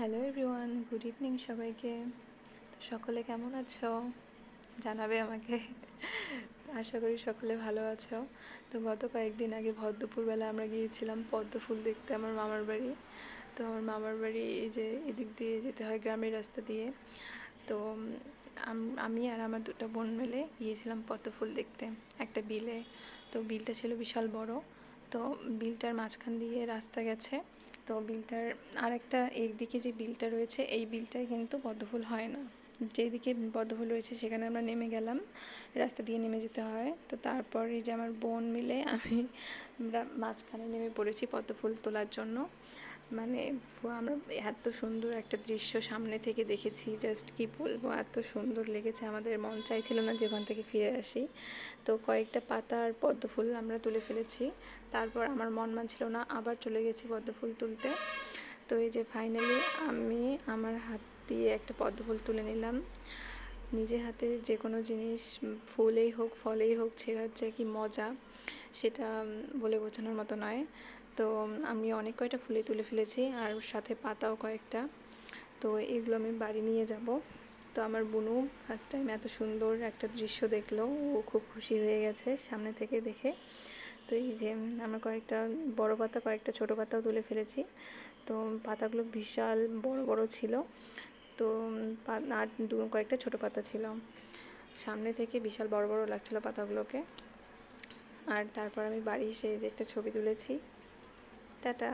Hello everyone good evening সবাইকে। তো সকলে কেমন আছো? জানাবে আমাকে। আশা করি সকলে ভালো আছো। তো গত কয়েকদিন আগে ভদ্রপুরবেলা আমরা গিয়েছিলাম পদ্ম ফুল দেখতে আমার মামার বাড়ি। তো আমার মামার বাড়ি এই যে এদিক দিয়ে যেতে হয় গ্রামের রাস্তা দিয়ে। তো আমি আর আমার দুটো বোন মিলে গিয়েছিলাম পদ্ম ফুল দেখতে, একটা বিলে। তো বিলটা ছিল বিশাল বড়। তো বিলটার মাঝখান দিয়ে রাস্তা গেছে। তো বিলটার আরেকটা একদিকে যে বিলটা রয়েছে, এই বিলটায় কিন্তু পদ্মফুল হয় না। যেদিকে পদ্মফুল রয়েছে সেখানে আমরা নেমে গেলাম, রাস্তা দিয়ে নেমে যেতে হয়। তো তারপরে যে আমার বোন মিলে আমি আমরা মাঝখানে নেমে পড়েছি পদ্মফুল তোলার জন্য। মানে আমরা এত সুন্দর একটা দৃশ্য সামনে থেকে দেখেছি জাস্ট কি বলব, এত সুন্দর লেগেছে। আমাদের মন চাইছিল না যে ওখান থেকে ফিরে আসি। তো কয়েকটা পাতা আর পদ্ম ফুল আমরা তুলে ফেলেছি। তারপর আমার মন মানছিল না আবার চলে গেছি পদ্ম ফুল তুলতে। তো এই যে ফাইনালি আমি আমার হাত দিয়ে একটা পদ্ম ফুল তুলে নিলাম। নিজে হাতে যে কোনো জিনিস ফুলেই হোক, ফলেই হোক, ছেঁড়ার যে কি মজা, সেটা বলে বোঝানোর মতো নয়। তো আমি অনেক কয়টা ফুলে তুলে ফেলেছি আর সাথে পাতাও কয়েকটা। তো, এগুলো আমি বাড়ি নিয়ে যাব। তো, আমার বোনও ফার্স্ট টাইম এত সুন্দর একটা দৃশ্য দেখল। ও খুব খুশি হয়ে গেছে সামনে থেকে দেখে। তো, এই যে আমরা কয়েকটা বড় পাতা, কয়েকটা ছোট পাতাও তুলে ফেলেছি। তো, পাতাগুলো বিশাল বড় বড় ছিল। তো আর দু, কয়েকটা ছোটো পাতা ছিল সামনে থেকে বিশাল বড় বড় লাগছিল পাতাগুলোকে। আর তারপর আমি বাড়ি এসে যে একটা ছবি তুলেছি। টাটা।